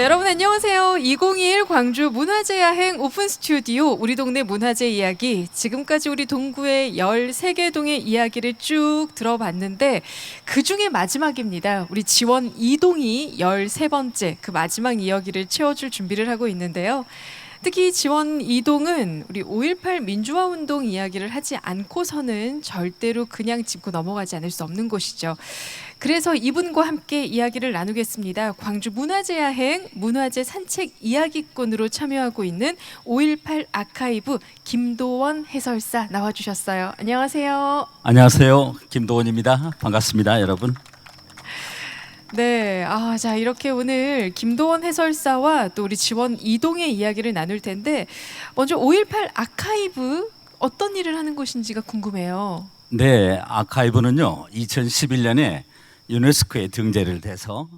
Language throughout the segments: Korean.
자, 여러분 안녕하세요. 2021 광주 문화재 야행 오픈 스튜디오 우리 동네 문화재 이야기. 지금까지 우리 동구의 13개 동의 이야기를 쭉 들어봤는데 그 중에 마지막입니다. 우리 지원 이동이 13번째 그 마지막 이야기를 채워 줄 준비를 하고 있는데요. 특히 지원 이동은 우리 5.18 민주화 운동 이야기를 하지 않고서는 절대로 그냥 짚고 넘어가지 않을 수 없는 곳이죠. 그래서 이분과 함께 이야기를 나누겠습니다. 광주 문화재 야행 문화재 산책 이야기꾼으로 참여하고 있는 5.18 아카이브 김도원 해설사 나와주셨어요. 안녕하세요. 안녕하세요. 김도원입니다. 반갑습니다, 여러분. 네, 아, 자 이렇게 오늘 김도원 해설사와 또 우리 지원 이동의 이야기를 나눌 텐데 먼저 5.18 아카이브 어떤 일을 하는 곳인지가 궁금해요. 네, 아카이브는요. 2011년에 유네스코에 등재를 돼서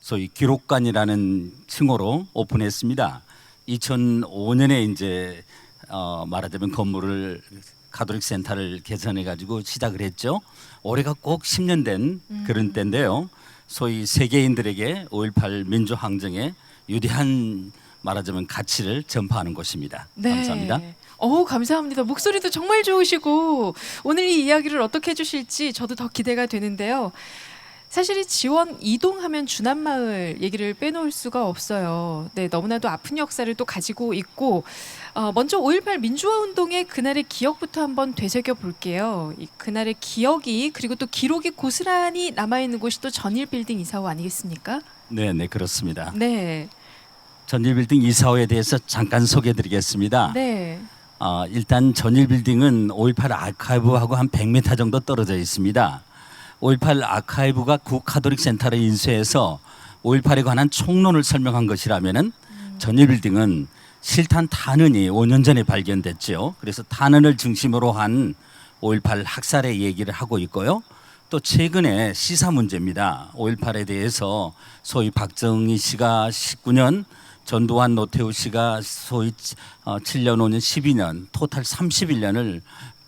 소위 기록관이라는 칭호로 오픈했습니다. 2005년에 이제 어, 말하자면 건물을 가톨릭 센터를 개선해 가지고 시작을 했죠. 올해가 꼭 10년 된 그런 때인데요. 소위 세계인들에게 5.18 민주 항쟁의 유대한 말하자면 가치를 전파하는 곳입니다. 감사합니다. 어, 감사합니다. 목소리도 정말 좋으시고 오늘 이 이야기를 어떻게 해주실지 저도 더 기대가 되는데요. 사실 이 지원 이동하면 주남마을 얘기를 빼놓을 수가 없어요. 네, 너무나도 아픈 역사를 또 가지고 있고 어, 먼저 5.18 민주화 운동의 그날의 기억부터 한번 되새겨 볼게요. 이 그날의 기억이 그리고 또 기록이 고스란히 남아 있는 곳이 또 전일 빌딩 이사호 아니겠습니까? 네, 네, 그렇습니다. 네, 전일빌딩 이사호에 대해서 잠깐 소개해드리겠습니다. 네, 어, 일단 전일빌딩은 5.18 아카이브하고 한 100m 정도 떨어져 있습니다. 5.18 아카이브가 구카톨릭 센터를 인수해서 5.18에 관한 총론을 설명한 것이라면은 전일 빌딩은 실탄 탄원이 5년 전에 발견됐죠. 그래서 탄원을 중심으로 한 5.18 학살의 얘기를 하고 있고요. 또 최근에 시사 문제입니다. 5.18에 대해서 소위 박정희 씨가 19년 전두환 노태우 씨가 소위 어, 7년, 5년, 12년, 토탈 31년을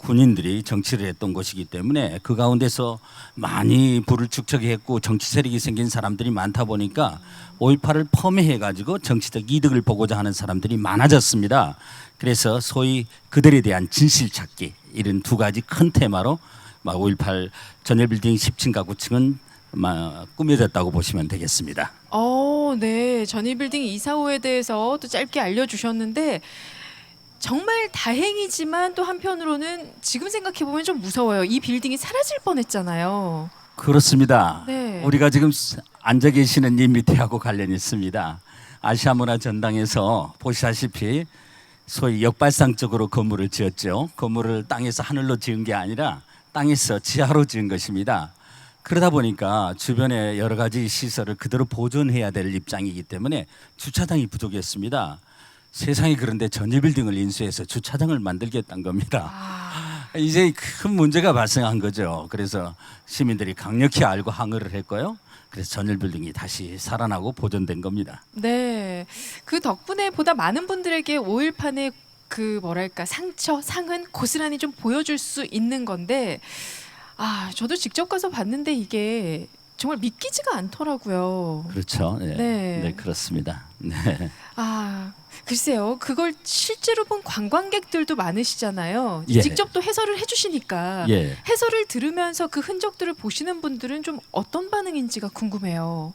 군인들이 정치를 했던 것이기 때문에 그 가운데서 많이 불을 축적했고 정치 세력이 생긴 사람들이 많다 보니까 5.18을 펌회해 가지고 정치적 이득을 보고자 하는 사람들이 많아졌습니다. 그래서 소위 그들에 대한 진실 찾기 이런 두 가지 큰 테마로 5.18 전열빌딩 10층 가구층은 마- 꾸며졌다고 보시면 되겠습니다. 어, 네. 전일 빌딩 이사호에 대해서 또 짧게 알려주셨는데 정말 다행이지만 또 한편으로는 지금 생각해 보면 좀 무서워요. 이 빌딩이 사라질 뻔했잖아요. 그렇습니다. 네. 우리가 지금 앉아 계시는 이 밑에하고 관련이 있습니다. 아시아 문화 전당에서 보시다시피 소위 역발상적으로 건물을 지었죠. 건물을 땅에서 하늘로 지은 게 아니라 땅에서 지하로 지은 것입니다. 그러다 보니까 주변에 여러 가지 시설을 그대로 보존해야 될 입장이기 때문에 주차장이 부족했습니다. 세상이 그런데 전일빌딩을 인수해서 주차장을 만들겠다는 겁니다. 아, 이제 큰 문제가 발생한 거죠. 그래서 시민들이 강력히 알고 항의를 했고요. 그래서 전일 빌딩이 다시 살아나고 보존된 겁니다. 네. 그 덕분에 보다 많은 분들에게 5.18의 그 뭐랄까 상처, 상은 고스란히 좀 보여줄 수 있는 건데 아, 저도 직접 가서 봤는데 이게 정말 믿기지가 않더라고요. 그렇죠. 네, 네. 네 그렇습니다. 네. 아, 글쎄요. 그걸 실제로 본 관광객들도 많으시잖아요. 예. 직접 또 해설을 해주시니까 예. 해설을 들으면서 그 흔적들을 보시는 분들은 좀 어떤 반응인지가 궁금해요.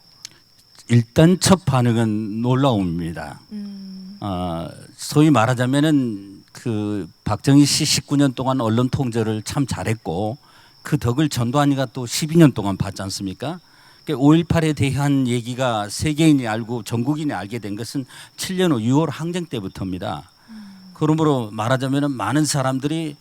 일단 첫 반응은 놀라움입니다. 음, 어, 소위 말하자면은 그 박정희 씨 19년 동안 언론 통제를 참 잘했고 그 덕을 전두환이가 또 12년 동안 봤지 않습니까? 5.18에 대한 얘기가 세계인이 알고 전국인이 알게 된 것은 7년 후 6월 항쟁 때부터입니다. 그러므로 말하자면 많은 사람들이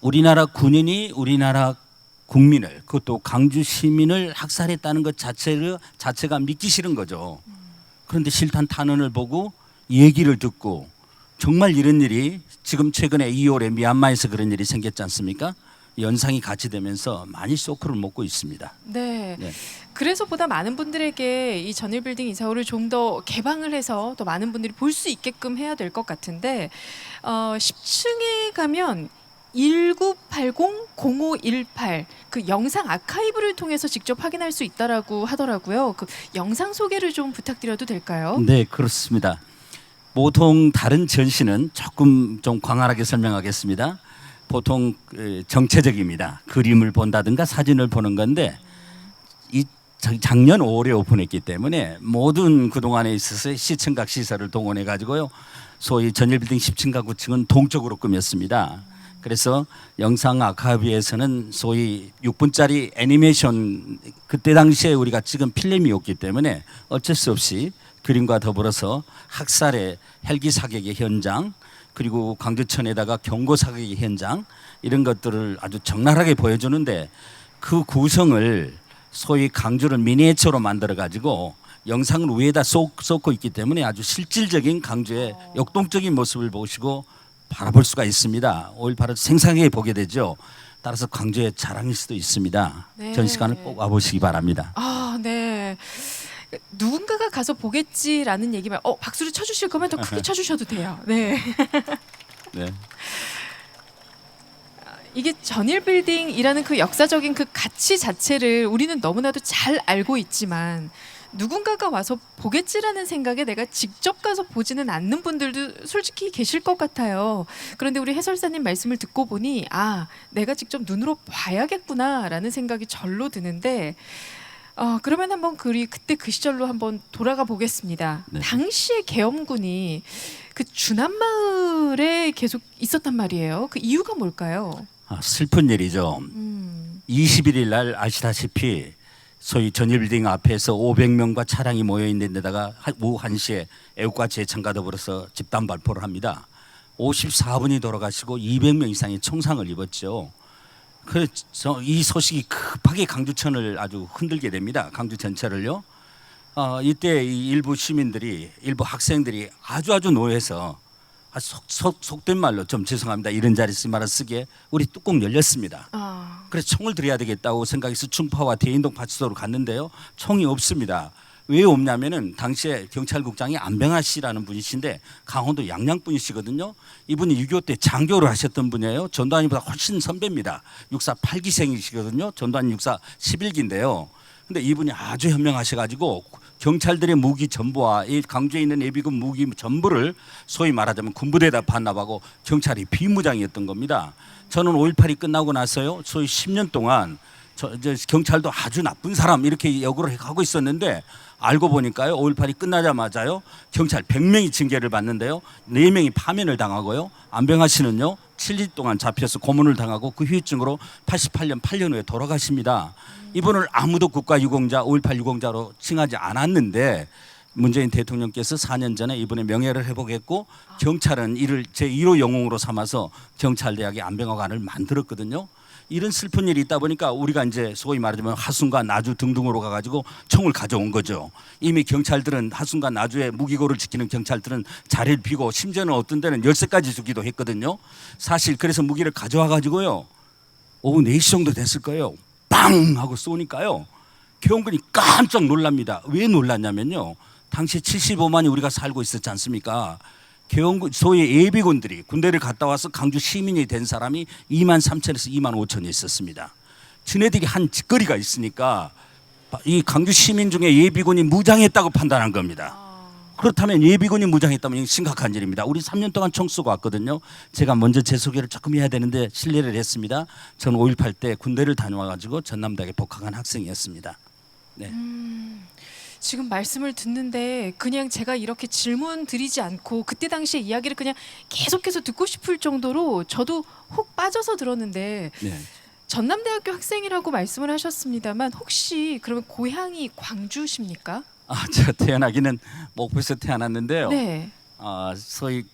우리나라 군인이 우리나라 국민을 그것도 강주 시민을 학살했다는 것 자체를 자체가 믿기 싫은 거죠. 그런데 실탄 탄원을 보고 얘기를 듣고 정말 이런 일이 지금 최근에 2월에 미얀마에서 그런 일이 생겼지 않습니까? 연상이 같이 되면서 많이 쇼크를 먹고 있습니다. 네. 네. 그래서 보다 많은 분들에게 이 전일 빌딩 이사호를 좀 더 개방을 해서 더 많은 분들이 볼 수 있게끔 해야 될 것 같은데 어, 10층에 가면 1980-0518 그 영상 아카이브를 통해서 직접 확인할 수 있다라고 하더라고요. 그 영상 소개를 좀 부탁드려도 될까요? 네, 그렇습니다. 보통 다른 전시는 조금 좀 광활하게 설명하겠습니다. 보통 그 정체적입니다. 그림을 본다든가 사진을 보는 건데 이 작- 작년 5월에 오픈했기 때문에 모든 그 동안에 있어서 시청각 시설을 동원해 가지고요. 소위 전일 빌딩 10층과 9층은 동쪽으로 꾸몄습니다. 그래서 영상 아카이브에서는 소위 6분짜리 애니메이션 그때 당시에 우리가 찍은 필름이 없기 때문에 어쩔 수 없이 그림과 더불어서 학살의 헬기 사격의 현장 그리고 광주천에다가 경고 사격의 현장 이런 것들을 아주 적나라하게 보여주는데 그 구성을 소위 강주를 미니에처로 만들어 가지고 영상을 위에다 쏟, 쏟고 있기 때문에 아주 실질적인 강주의 역동적인 모습을 보시고 바라볼 수가 있습니다. 5.18을 생생하게 보게 되죠. 따라서 강주의 자랑일 수도 있습니다. 네. 전시관을 꼭 와보시기 바랍니다. 아, 네. 누군가가 가서 보겠지라는 얘기만 어 박수를 쳐주실 거면 더 크게 쳐주셔도 돼요. 네. 네. 이게 전일 빌딩이라는 그 역사적인 그 가치 자체를 우리는 너무나도 잘 알고 있지만 누군가가 와서 보겠지라는 생각에 내가 직접 가서 보지는 않는 분들도 솔직히 계실 것 같아요. 그런데 우리 해설사님 말씀을 듣고 보니 아 내가 직접 눈으로 봐야겠구나라는 생각이 절로 드는데 어, 그러면 한번 그리 그때 그 시절로 한번 돌아가 보겠습니다. 네. 당시에 계엄군이 그 주남 마을에 계속 있었단 말이에요. 그 이유가 뭘까요? 아, 슬픈 일이죠. 음. 21일 날 아시다시피 소위 전일빌딩 앞에서 500명과 차량이 모여 있는 데다가 한- 오후 1시에 애국가 재창과 더불어서 집단 발포를 합니다. 54분이 돌아가시고 200명 이상이 총상을 입었죠. 그래서 이 소식이 급하게 강주천을 아주 흔들게 됩니다. 강주 전체를요. 어, 이때 이 일부 시민들이 일부 학생들이 아주 아주 노해서 아, 속, 속, 속된 말로 좀 죄송합니다. 이런 자리에서 말을 쓰기에 우리 뚜껑 열렸습니다. 아. 그래서 총을 들여야 되겠다고 생각해서 충파와 대인동 파출소로 갔는데요. 총이 없습니다. 왜 없냐면은 당시에 경찰국장이 안병하 씨라는 분이신데 강원도 양양 분이시거든요. 이분이 6.25 때 장교를 하셨던 분이에요. 전두환이보다 훨씬 선배입니다. 육사 8기생이시거든요. 전두환 육사 11기인데요. 근데 이분이 아주 현명하셔가지고 경찰들의 무기 전부와 이 강주에 있는 예비군 무기 전부를 소위 말하자면 군부대에다 반납하고 경찰이 비무장이었던 겁니다. 저는 5.18이 끝나고 나서요, 소위 10년 동안 저, 저 경찰도 아주 나쁜 사람 이렇게 역으로 하고 있었는데 알고 보니까요, 5.18이 끝나자마자요, 경찰 100명이 징계를 받는데요, 4명이 파면을 당하고요, 안병하 씨는요, 7일 동안 잡혀서 고문을 당하고 그 후유증으로 88년 8년 후에 돌아가십니다. 이분을 아무도 국가 유공자, 5.18 유공자로 칭하지 않았는데 문재인 대통령께서 4년 전에 이분의 명예를 회복했고 경찰은 이를 제 1호 영웅으로 삼아서 경찰대학의 안병화관을 만들었거든요. 이런 슬픈 일이 있다 보니까 우리가 이제 소위 말하자면 하순과 나주 등등으로 가가지고 총을 가져온 거죠. 이미 경찰들은 하순과 나주의 무기고를 지키는 경찰들은 자리를 비고 심지어는 어떤 데는 열쇠까지 주기도 했거든요. 사실 그래서 무기를 가져와 가지고요. 오후 4시 정도 됐을 거예요. 빵 하고 쏘니까요. 개헌군이 깜짝 놀랍니다. 왜 놀랐냐면요. 당시 75만이 우리가 살고 있었지 않습니까? 개헌군 소위 예비군들이 군대를 갔다 와서 강주 시민이 된 사람이 2만 3천에서 2만 5천이 있었습니다. 지네들이 한 짓거리가 있으니까 이 강주 시민 중에 예비군이 무장했다고 판단한 겁니다. 그렇다면 예비군이 무장했다면 심각한 일입니다. 우리 3년 동안 총 쏘고 왔거든요. 제가 먼저 제 소개를 조금 해야 되는데 실례를 했습니다. 저는 5.18 때 군대를 다녀와가지고 전남대학에 복학한 학생이었습니다. 네. 지금 말씀을 듣는데 그냥 제가 이렇게 질문 드리지 않고 그때 당시의 이야기를 그냥 계속해서 듣고 싶을 정도로 저도 혹 빠져서 들었는데 네. 전남대학교 학생이라고 말씀을 하셨습니다만 혹시 그러면 고향이 광주십니까? 아, 제가 태어나기는 목포에서 태어났는데요. 네. 어, 소위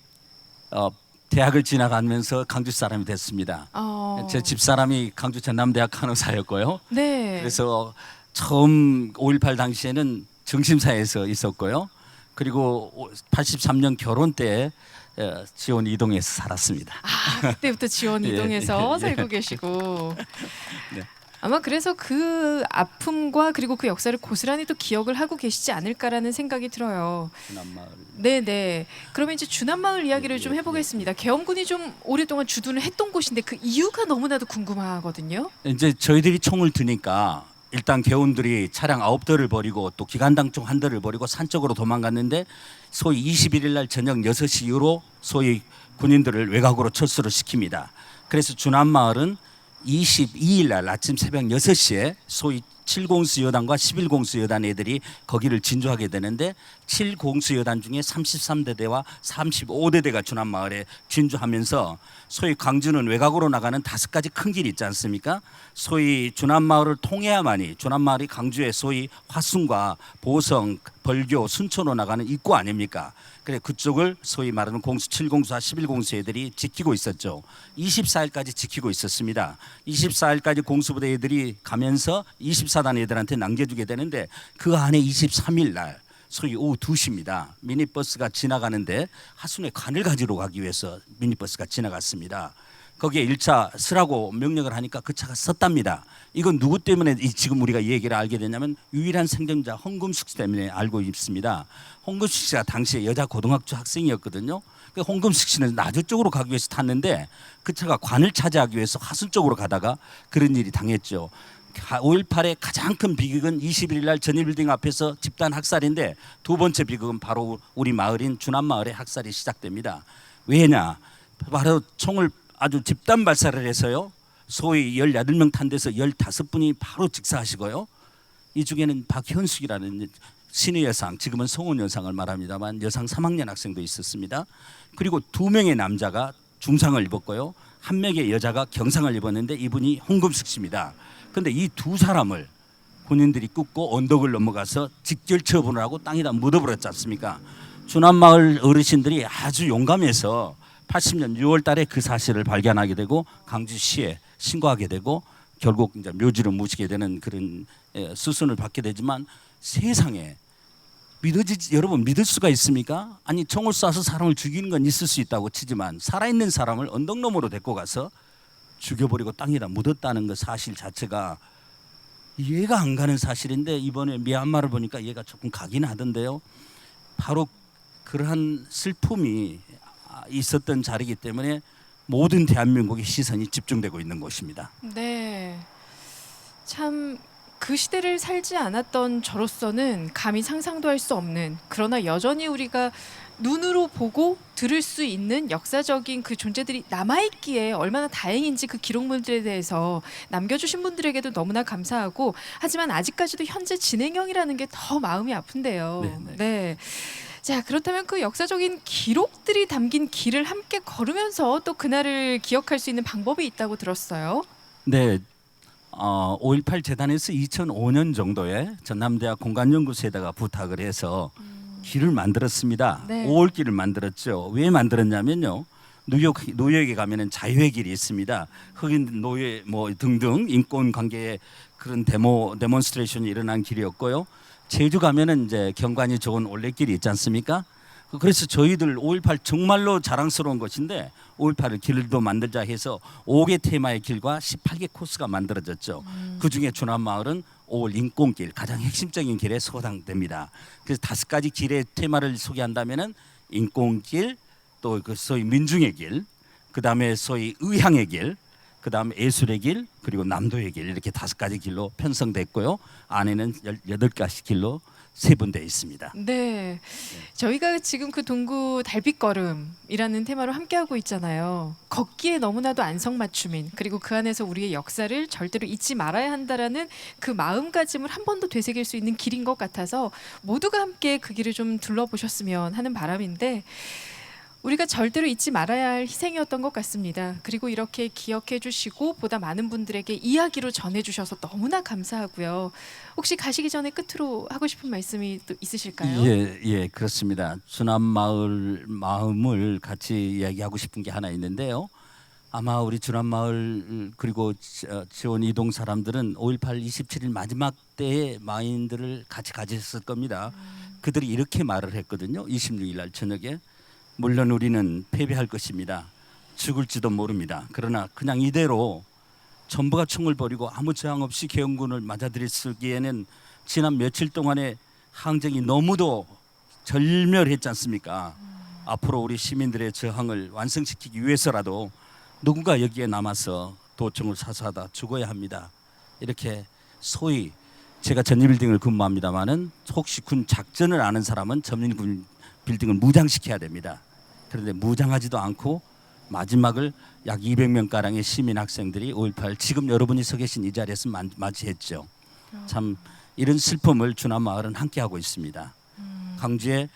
어, 대학을 지나가면서 강주 사람이 됐습니다. 어. 제 집사람이 강주 전남대학 간호사였고요. 네. 그래서 처음 5.18 당시에는 정심사에서 있었고요. 그리고 83년 결혼 때 어, 지원 이동해서 살았습니다. 아, 그때부터 지원 예, 이동해서 예, 예. 살고 계시고. 네. 아마 그래서 그 아픔과 그리고 그 역사를 고스란히 또 기억을 하고 계시지 않을까라는 생각이 들어요. 주남마을. 네네. 그러면 이제 주남마을 이야기를 예, 좀 예, 해보겠습니다. 계엄군이 좀 오랫동안 주둔을 했던 곳인데 그 이유가 너무나도 궁금하거든요. 이제 저희들이 총을 드니까 일단 개운들이 차량 아홉 대를 버리고 또 기관당 총 한 대를 버리고 산 쪽으로 도망갔는데 소위 21일 날 저녁 6시 이후로 소위 군인들을 외곽으로 철수를 시킵니다. 그래서 주남마을은 22일 날 아침 새벽 6시에 소위 7공수 여단과 11공수 여단 애들이 거기를 진주하게 되는데 7공수 여단 중에 33대대와 35대대가 주남 마을에 진주하면서 소위 광주는 외곽으로 나가는 다섯 가지 큰 길이 있지 않습니까? 소위 주남 마을을 통해야만이 주남 마을이 강주의 소위 화순과 보성, 벌교, 순천으로 나가는 입구 아닙니까? 그래 그쪽을 소위 말하는 공수 7공수와 11공수 애들이 지키고 있었죠. 24일까지 지키고 있었습니다. 24일까지 공수부대 애들이 가면서 24단 애들한테 남겨주게 되는데 그 안에 23일 날 소위 오후 2시입니다. 미니버스가 지나가는데 하순의 관을 가지러 가기 위해서 미니버스가 지나갔습니다. 거기에 1차 쓰라고 명령을 하니까 그 차가 썼답니다. 이건 누구 때문에 이 지금 우리가 이 얘기를 알게 됐냐면 유일한 생존자 홍금숙 씨 때문에 알고 있습니다. 홍금숙 씨가 당시에 여자 고등학교 학생이었거든요. 그 홍금숙 씨는 나주 쪽으로 가기 위해서 탔는데 그 차가 관을 차지하기 위해서 하순 쪽으로 가다가 그런 일이 당했죠. 5.18의 가장 큰 비극은 21일 날 전일빌딩 앞에서 집단 학살인데 두 번째 비극은 바로 우리 마을인 주남마을의 학살이 시작됩니다. 왜냐? 바로 총을 아주 집단 발사를 해서요. 소위 18명 탄 데서 15분이 바로 직사하시고요. 이 중에는 박현숙이라는 신의 여상, 지금은 성원 여상을 말합니다만 여상 3학년 학생도 있었습니다. 그리고 두 명의 남자가 중상을 입었고요. 한 명의 여자가 경상을 입었는데 이분이 홍금숙 씨입니다. 근데 이 두 사람을 군인들이 끄고 언덕을 넘어가서 직결 처분을 하고 땅에다 묻어버렸지 않습니까? 주남마을 어르신들이 아주 용감해서 80년 6월 달에 그 사실을 발견하게 되고 강주시에 신고하게 되고 결국 이제 묘지로 모시게 되는 그런 예, 수순을 받게 되지만 세상에 믿어지지 여러분 믿을 수가 있습니까? 아니 총을 쏴서 사람을 죽이는 건 있을 수 있다고 치지만 살아있는 사람을 언덕 너머로 데리고 가서 죽여버리고 땅에다 묻었다는 그 사실 자체가 이해가 안 가는 사실인데 이번에 미얀마를 보니까 이해가 조금 가긴 하던데요. 바로 그러한 슬픔이 있었던 자리이기 때문에 모든 대한민국의 시선이 집중되고 있는 곳입니다. 네. 참 그 시대를 살지 않았던 저로서는 감히 상상도 할 수 없는 그러나 여전히 우리가 눈으로 보고 들을 수 있는 역사적인 그 존재들이 남아있기에 얼마나 다행인지 그 기록물들에 대해서 남겨주신 분들에게도 너무나 감사하고 하지만 아직까지도 현재 진행형이라는 게 더 마음이 아픈데요. 네, 네. 네. 자 그렇다면 그 역사적인 기록들이 담긴 길을 함께 걸으면서 또 그날을 기억할 수 있는 방법이 있다고 들었어요. 네. 어, 5.18 재단에서 2005년 정도에 전남대학 공간연구소에다가 부탁을 해서 길을 만들었습니다. 네. 5월 길을 만들었죠. 왜 만들었냐면요. 뉴욕 뉴욕에 가면은 자유의 길이 있습니다. 흑인 노예 뭐 등등 인권 관계에 그런 데모 데몬스트레이션이 일어난 길이었고요. 제주 가면은 이제 경관이 좋은 올레길이 있지 않습니까? 그래서 저희들 5.18 정말로 자랑스러운 것인데 5.18을 길도 만들자 해서 5개 테마의 길과 18개 코스가 만들어졌죠. 그 중에 주남마을은 5월 인공길 가장 핵심적인 길에 소당됩니다. 그래서 다섯 가지 길의 테마를 소개한다면은 인공길, 또 그 소위 민중의 길, 그 다음에 소위 의향의 길, 그 다음에 예술의 길, 그리고 남도의 길 이렇게 다섯 가지 길로 편성됐고요. 안에는 열- 여덟 가지 길로 세분되어 있습니다. 네. 저희가 지금 그 동구 달빛걸음이라는 테마로 함께하고 있잖아요. 걷기에 너무나도 안성맞춤인 그리고 그 안에서 우리의 역사를 절대로 잊지 말아야 한다라는 그 마음가짐을 한 번 더 되새길 수 있는 길인 것 같아서 모두가 함께 그 길을 좀 둘러보셨으면 하는 바람인데 우리가 절대로 잊지 말아야 할 희생이었던 것 같습니다. 그리고 이렇게 기억해 주시고 보다 많은 분들에게 이야기로 전해 주셔서 너무나 감사하고요. 혹시 가시기 전에 끝으로 하고 싶은 말씀이 또 있으실까요? 예, 예, 그렇습니다. 수남 마을 마음을 같이 이야기하고 싶은 게 하나 있는데요. 아마 우리 주남 마을 그리고 지- 어, 지원 이동 사람들은 5.18 27일 마지막 때의 마인드를 같이 가졌을 겁니다. 그들이 이렇게 말을 했거든요. 26일 날 저녁에 물론 우리는 패배할 것입니다. 죽을지도 모릅니다. 그러나 그냥 이대로 전부가 총을 버리고 아무 저항 없이 계엄군을 맞아들였기에는 지난 며칠 동안의 항쟁이 너무도 절멸했지 않습니까? 앞으로 우리 시민들의 저항을 완성시키기 위해서라도 누군가 여기에 남아서 도청을 사수하다 죽어야 합니다. 이렇게 소위 제가 전일 빌딩을 근무합니다만은 혹시 군 작전을 아는 사람은 전일 군 빌딩을 무장시켜야 됩니다. 그런데 무장하지도 않고 마지막을 약 200명 가량의 시민 학생들이 5.18 지금 여러분이 서 계신 이 자리에서 만- 맞이했죠. 참 이런 슬픔을 주남 마을은 함께 하고 있습니다. 광주의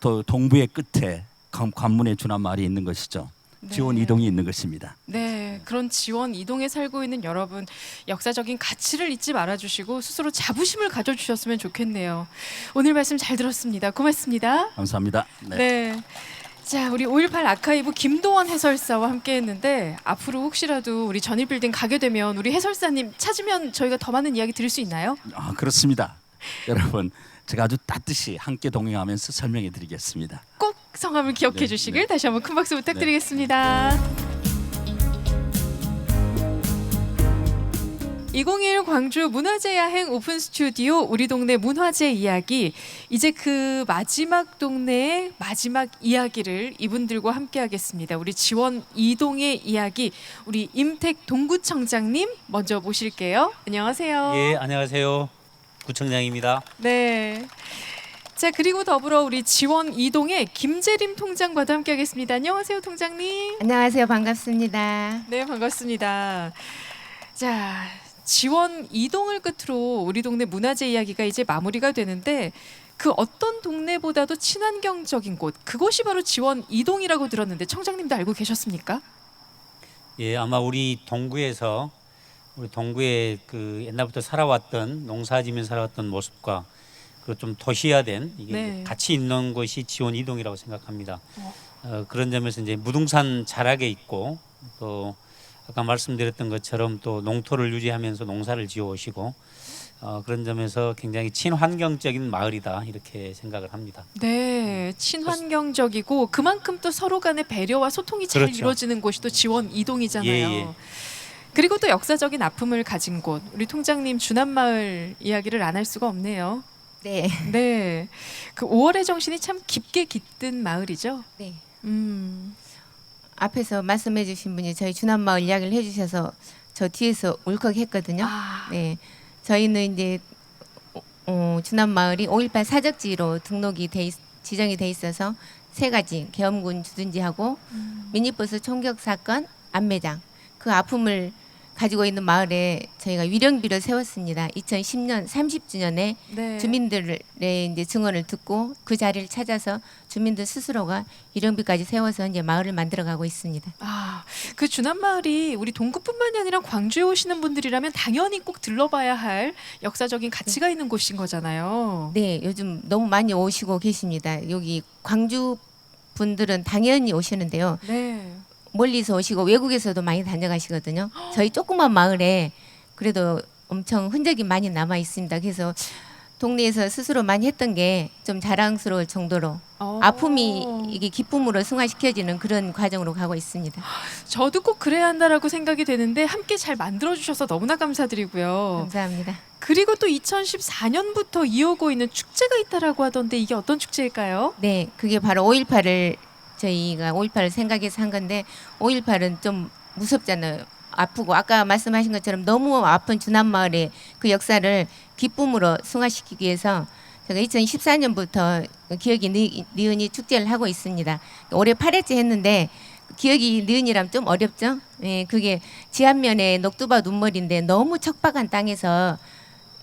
또 동부의 끝에 관- 관문의 주남 마을이 있는 것이죠. 지원 네. 이동이 있는 것입니다. 네, 그런 지원 이동에 살고 있는 여러분 역사적인 가치를 잊지 말아주시고 스스로 자부심을 가져주셨으면 좋겠네요. 오늘 말씀 잘 들었습니다. 고맙습니다. 감사합니다. 네. 네. 자, 우리 5.18 아카이브 김도원 해설사와 함께 했는데 앞으로 혹시라도 우리 전일빌딩 가게 되면 우리 해설사님 찾으면 저희가 더 많은 이야기 들을 수 있나요? 아, 그렇습니다. 여러분 제가 아주 따뜻이 함께 동행하면서 설명해 드리겠습니다. 꼭 성함을 기억해 네, 주시길 네. 다시 한번 큰 박수 부탁드리겠습니다. 2021 광주 문화재 야행 오픈 스튜디오 우리 동네 문화재 이야기 이제 그 마지막 동네의 마지막 이야기를 이분들과 함께 하겠습니다. 우리 지원 이동의 이야기 우리 임택 동구청장님 먼저 모실게요. 안녕하세요. 예, 안녕하세요. 구청장입니다. 네. 자 그리고 더불어 우리 지원 이동의 김재림 통장과도 함께하겠습니다. 안녕하세요, 통장님. 안녕하세요. 반갑습니다. 네, 반갑습니다. 자 지원 이동을 끝으로 우리 동네 문화재 이야기가 이제 마무리가 되는데 그 어떤 동네보다도 친환경적인 곳 그곳이 바로 지원 이동이라고 들었는데 청장님도 알고 계셨습니까? 예, 아마 우리 동구에서 우리 동구에 그 옛날부터 살아왔던 농사지면 살아왔던 모습과 그좀 도시화된 이게 네. 같이 있는 곳이 지원 이동이라고 생각합니다. 어, 그런 점에서 이제 무등산 자락에 있고 또 아까 말씀드렸던 것처럼 또 농토를 유지하면서 농사를 지어 오시고 어, 그런 점에서 굉장히 친환경적인 마을이다 이렇게 생각을 합니다. 네, 친환경적이고 그만큼 또 서로 간의 배려와 소통이 잘 그렇죠. 이루어지는 곳이 또 지원 이동이잖아요. 예, 예. 그리고 또 역사적인 아픔을 가진 곳, 우리 통장님 주남마을 이야기를 안 할 수가 없네요. 네. 네, 그 5월의 정신이 참 깊게 깃든 마을이죠. 네. 음, 앞에서 말씀해 주신 분이 저희 주남마을 이야기를 해 주셔서 저 뒤에서 울컥했거든요. 아, 네. 저희는 이제 어, 주남마을이 5.18 사적지로 등록이 돼 있, 지정이 돼 있어서 세 가지 계엄군 주둔지하고 음. 미니버스 총격 사건 안매장 그 아픔을 가지고 있는 마을에 저희가 위령비를 세웠습니다. 2010년 30주년에 네. 주민들의 이제 증언을 듣고 그 자리를 찾아서 주민들 스스로가 위령비까지 세워서 이제 마을을 만들어 가고 있습니다. 아, 그 주남 마을이 우리 동구뿐만이 아니라 광주에 오시는 분들이라면 당연히 꼭 들러봐야 할 역사적인 가치가 있는 곳인 거잖아요. 네, 요즘 너무 많이 오시고 계십니다. 여기 광주 분들은 당연히 오시는데요. 네. 멀리서 오시고 외국에서도 많이 다녀가시거든요. 저희 조그만 마을에 그래도 엄청 흔적이 많이 남아 있습니다. 그래서 동네에서 스스로 많이 했던 게 좀 자랑스러울 정도로 어. 아픔이 이게 기쁨으로 승화시켜지는 그런 과정으로 가고 있습니다. 저도 꼭 그래야 한다라고 생각이 되는데 함께 잘 만들어 주셔서 너무나 감사드리고요. 감사합니다. 그리고 또 2014년부터 이어오고 있는 축제가 있다라고 하던데 이게 어떤 축제일까요? 네, 그게 바로 5.18을 저희가 5.18을 생각해서 한 건데 5.18은 좀 무섭잖아요. 아프고 아까 말씀하신 것처럼 너무 아픈 주남 마을의 그 역사를 기쁨으로 승화시키기 위해서 제가 2014년부터 기억이 니- 니은이 축제를 하고 있습니다. 올해 8회째 했는데 기억이 니은이라면 좀 어렵죠? 예, 그게 지한면에 녹두밭 눈물인데 너무 척박한 땅에서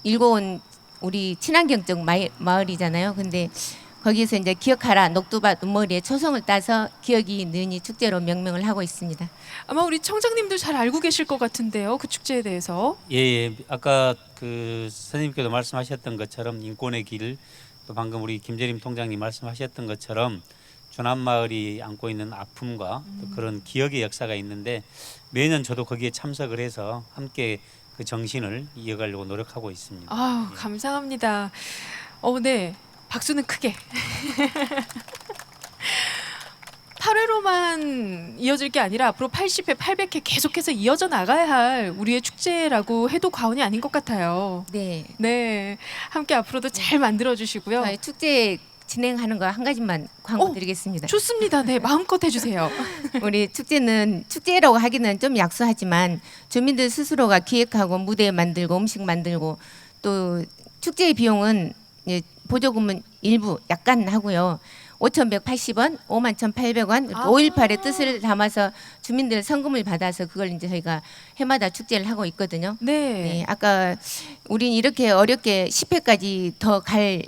일궈온 우리 친환경적 마을이잖아요. 근데 거기에서 이제 기억하라 녹두밭 눈머리에 초성을 따서 기억이 느니 축제로 명명을 하고 있습니다. 아마 우리 청장님도 잘 알고 계실 것 같은데요. 그 축제에 대해서. 예, 예. 아까 그 선생님께도 말씀하셨던 것처럼 인권의 길, 또 방금 우리 김재림 통장님 말씀하셨던 것처럼 주남 마을이 안고 있는 아픔과 또 그런 기억의 역사가 있는데 매년 저도 거기에 참석을 해서 함께 그 정신을 이어가려고 노력하고 있습니다. 아우, 감사합니다. 어, 네. 박수는 크게. 8회로만 이어질 게 아니라 앞으로 80회, 800회 계속해서 이어져 나가야 할 우리의 축제라고 해도 과언이 아닌 것 같아요. 네. 네, 함께 앞으로도 잘 만들어 주시고요. 저희 축제 진행하는 거 한 가지만 광고 어, 드리겠습니다. 좋습니다. 네, 마음껏 해주세요. 우리 축제는 축제라고 하기는 좀 약소하지만 주민들 스스로가 기획하고 무대 만들고 음식 만들고 또 축제의 비용은 보조금은 일부 약간 하고요. 5,180원, 51,800원, 아. 5.18의 뜻을 담아서 주민들 성금을 받아서 그걸 이제 저희가 해마다 축제를 하고 있거든요. 네. 네, 아까 우린 이렇게 어렵게 10회까지 더 갈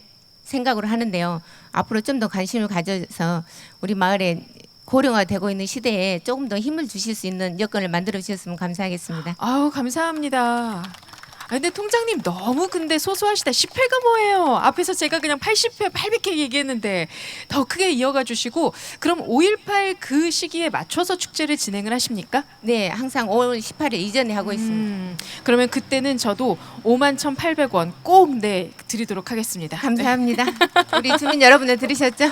생각으로 하는데요. 앞으로 좀 더 관심을 가져서 우리 마을에 고령화되고 있는 시대에 조금 더 힘을 주실 수 있는 여건을 만들어 주셨으면 감사하겠습니다. 아우 감사합니다. 아, 근데 통장님 너무 근데 소소하시다. 10회가 뭐예요? 앞에서 제가 그냥 80회, 800회 얘기했는데 더 크게 이어가 주시고 그럼 5.18 그 시기에 맞춰서 축제를 진행을 하십니까? 네, 항상 5월 18일 이전에 하고 있습니다. 음, 그러면 그때는 저도 51,800원 꼭 네, 드리도록 하겠습니다. 감사합니다. 우리 주민 여러분들 들으셨죠?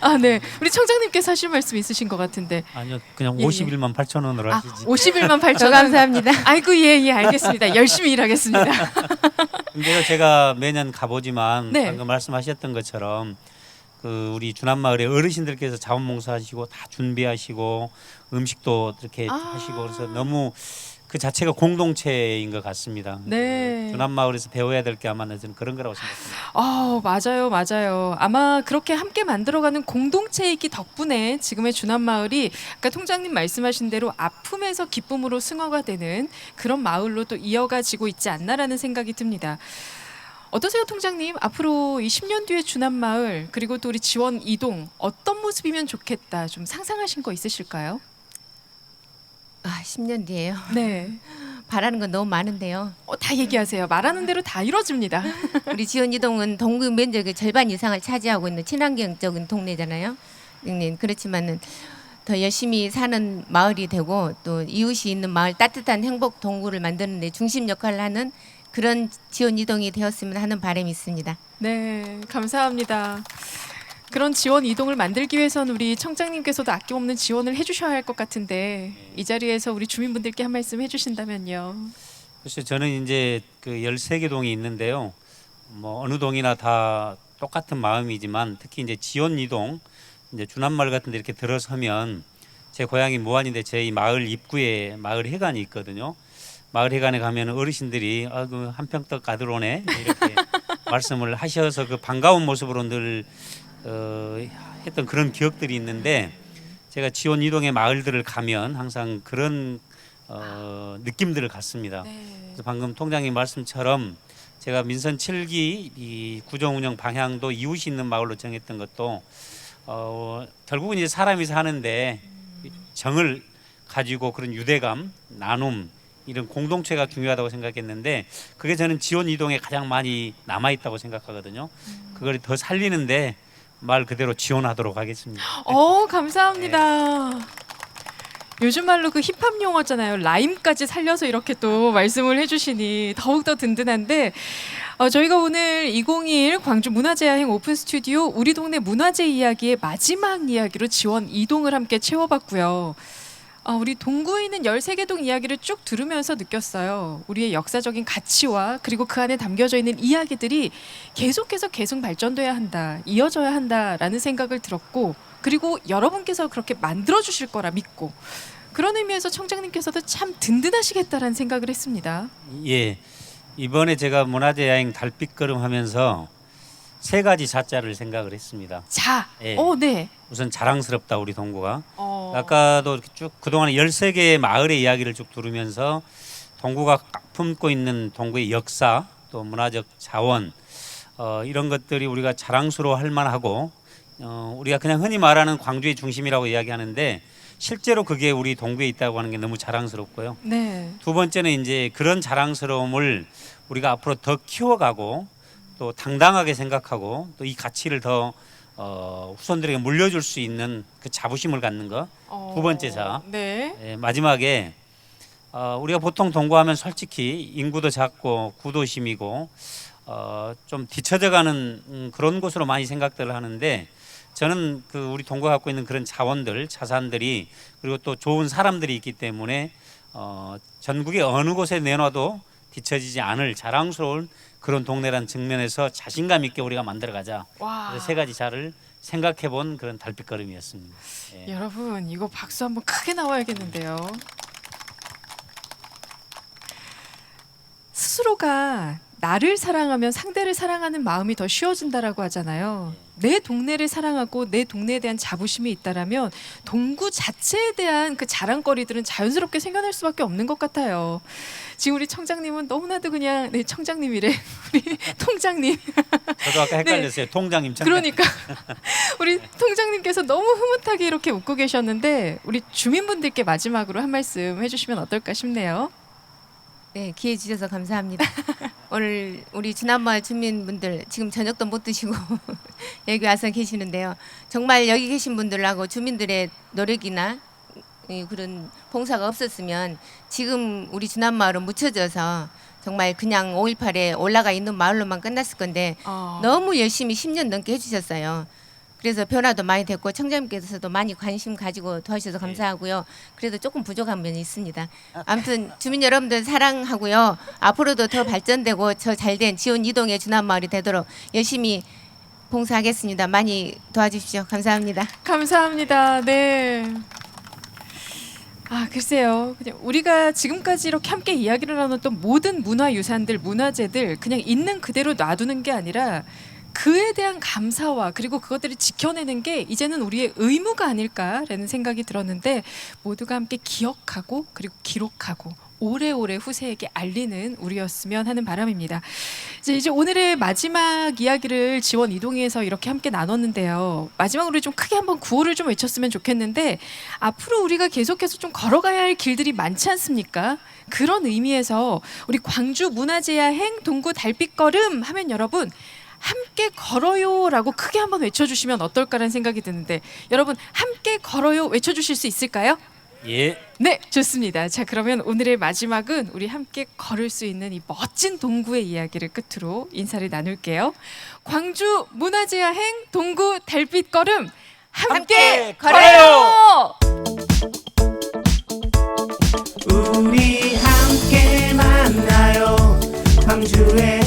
아, 네. 우리 청장님께서 하실 말씀 있으신 것 같은데. 아니요 그냥 예, 예. 51만 8천 원으로 아, 하시지. 51만 8천 저 원. 감사합니다. 아이고 예, 예, 알겠습니다. 열심히 일하겠습니다. 근데요 제가 매년 가보지만 네. 방금 말씀하셨던 것처럼 그 우리 주남마을의 어르신들께서 자원봉사하시고 다 준비하시고 음식도 이렇게 아. 하시고 그래서 너무 그 자체가 공동체인 것 같습니다. 네. 주남마을에서 배워야 될 게 아마 저는 그런 거라고 생각합니다. 아, 맞아요, 맞아요. 아마 그렇게 함께 만들어가는 공동체이기 덕분에 지금의 주남 마을이 아까 통장님 말씀하신 대로 아픔에서 기쁨으로 승화가 되는 그런 마을로 또 이어가지고 있지 않나라는 생각이 듭니다. 어떠세요, 통장님? 앞으로 이 10년 뒤의 주남 마을 그리고 또 우리 지원 이동 어떤 모습이면 좋겠다 좀 상상하신 거 있으실까요? 아, 10년 뒤에요. 네, 바라는 건 너무 많은데요. 어, 다 얘기하세요. 말하는 대로 다 이루어집니다. 우리 지원 이동은 동구 면적의 절반 이상을 차지하고 있는 친환경적인 동네잖아요. 네, 그렇지만은 더 열심히 사는 마을이 되고 또 이웃이 있는 마을 따뜻한 행복 동구를 만드는 데 중심 역할을 하는 그런 지원 이동이 되었으면 하는 바람이 있습니다. 네, 감사합니다. 그런 지원 이동을 만들기 위해서는 우리 청장님께서도 아낌없는 지원을 해주셔야 할 것 같은데 이 자리에서 우리 주민분들께 한 말씀 해주신다면요. 그래서 저는 이제 그 13개 동이 있는데요. 뭐 어느 동이나 다 똑같은 마음이지만 특히 이제 지원 이동 이제 주남마을 같은 데 이렇게 들어서면 제 고향이 무안인데 저희 마을 입구에 마을 회관이 있거든요. 마을 회관에 가면 어르신들이 아 그 한평떡 가들어오네 이렇게 말씀을 하셔서 그 반가운 모습으로 늘 어, 했던 그런 기억들이 있는데 제가 지원 이동의 마을들을 가면 항상 그런 어, 느낌들을 갖습니다. 그래서 방금 통장님 말씀처럼 제가 민선 7기 이 구정 운영 방향도 이웃이 있는 마을로 정했던 것도 어, 결국은 이제 사람이 사는데 이 정을 가지고 그런 유대감, 나눔 이런 공동체가 중요하다고 생각했는데 그게 저는 지원 이동에 가장 많이 남아 있다고 생각하거든요. 그걸 더 살리는데 말 그대로 지원하도록 하겠습니다. 어, 감사합니다. 요즘 말로 그 힙합 용어잖아요. 라임까지 살려서 이렇게 또 말씀을 해주시니 더욱더 든든한데 어, 저희가 오늘 2021 광주 문화재야행 오픈 스튜디오 우리 동네 문화재 이야기의 마지막 이야기로 지원 이동을 함께 채워봤고요. 어, 우리 동구에 있는 13개 동 이야기를 쭉 들으면서 느꼈어요. 우리의 역사적인 가치와 그리고 그 안에 담겨져 있는 이야기들이 계속해서 계속 발전돼야 한다, 이어져야 한다라는 생각을 들었고, 그리고 여러분께서 그렇게 만들어 주실 거라 믿고, 그런 의미에서 청장님께서도 참 든든하시겠다라는 생각을 했습니다. 예. 이번에 제가 문화재 여행 달빛 걸음 하면서 세 가지 자자를 생각을 했습니다. 자, 예. 어, 네. 우선 자랑스럽다 우리 동구가. 어, 아까도 이렇게 쭉 그동안 13개의 마을의 이야기를 쭉 들으면서 동구가 품고 있는 동구의 역사 또 문화적 자원 어, 이런 것들이 우리가 자랑스러워할 만하고 어, 우리가 그냥 흔히 말하는 광주의 중심이라고 이야기하는데 실제로 그게 우리 동구에 있다고 하는 게 너무 자랑스럽고요. 네. 두 번째는 이제 그런 자랑스러움을 우리가 앞으로 더 키워가고 또 당당하게 생각하고 또 이 가치를 더 어, 후손들에게 물려줄 수 있는 그 자부심을 갖는 것. 어, 두 번째 자. 네. 예, 마지막에 어, 우리가 보통 동구하면 솔직히 인구도 작고 구도심이고 어, 좀 뒤처져가는 음, 그런 곳으로 많이 생각들을 하는데 저는 그 우리 동구가 갖고 있는 그런 자원들, 자산들이 그리고 또 좋은 사람들이 있기 때문에 어, 전국의 어느 곳에 내놔도 뒤처지지 않을 자랑스러운 그런 동네란 측면에서 자신감 있게 우리가 만들어가자. 와. 세 가지 자를 생각해본 그런 달빛걸음이었습니다. 예. 여러분 이거 박수 한번 크게 나와야겠는데요. 스스로가 나를 사랑하면 상대를 사랑하는 마음이 더 쉬워진다라고 하잖아요. 내 동네를 사랑하고 내 동네에 대한 자부심이 있다라면 동구 자체에 대한 그 자랑거리들은 자연스럽게 생겨날 수밖에 없는 것 같아요. 지금 우리 청장님은 너무나도 그냥 네 청장님이래 우리 통장님 저도 아까 헷갈렸어요. 통장님 청 네. 그러니까 우리 통장님께서 너무 흐뭇하게 이렇게 웃고 계셨는데 우리 주민분들께 마지막으로 한 말씀 해주시면 어떨까 싶네요. 네, 기회 주셔서 감사합니다. 오늘 우리 주남마을 주민분들 지금 저녁도 못 드시고 여기 와서 계시는데요. 정말 여기 계신 분들하고 주민들의 노력이나 이 그런 봉사가 없었으면 지금 우리 주남마을은 묻혀져서 정말 그냥 5.18에 올라가 있는 마을로만 끝났을 건데 어, 너무 열심히 10년 넘게 해주셨어요. 그래서 변화도 많이 됐고 청장님께서도 많이 관심 가지고 도와주셔서 감사하고요. 그래도 조금 부족한 면이 있습니다. 아무튼 주민 여러분들 사랑하고요. 앞으로도 더 발전되고 저 잘된 지원 이동의 주남 마을이 되도록 열심히 봉사하겠습니다. 많이 도와주십시오. 감사합니다. 감사합니다. 네. 아 글쎄요. 그냥 우리가 지금까지 이렇게 함께 이야기를 나눴던 모든 문화유산들, 문화재들 그냥 있는 그대로 놔두는 게 아니라 그에 대한 감사와 그리고 그것들을 지켜내는 게 이제는 우리의 의무가 아닐까라는 생각이 들었는데 모두가 함께 기억하고 그리고 기록하고 오래오래 후세에게 알리는 우리였으면 하는 바람입니다. 이제 이제 오늘의 마지막 이야기를 지원 이동해서 이렇게 함께 나눴는데요. 마지막으로 좀 크게 한번 구호를 좀 외쳤으면 좋겠는데 앞으로 우리가 계속해서 좀 걸어가야 할 길들이 많지 않습니까? 그런 의미에서 우리 광주 문화재야행 동구 달빛 걸음 하면 여러분 함께 걸어요라고 크게 한번 외쳐주시면 어떨까라는 생각이 드는데 여러분 함께 걸어요 외쳐주실 수 있을까요? 예. 네, 좋습니다. 자, 그러면 오늘의 마지막은 우리 함께 걸을 수 있는 이 멋진 동구의 이야기를 끝으로 인사를 나눌게요. 광주 문화재야행 동구 달빛 걸음 함께, 함께 걸어요! 우리 함께 만나요 광주의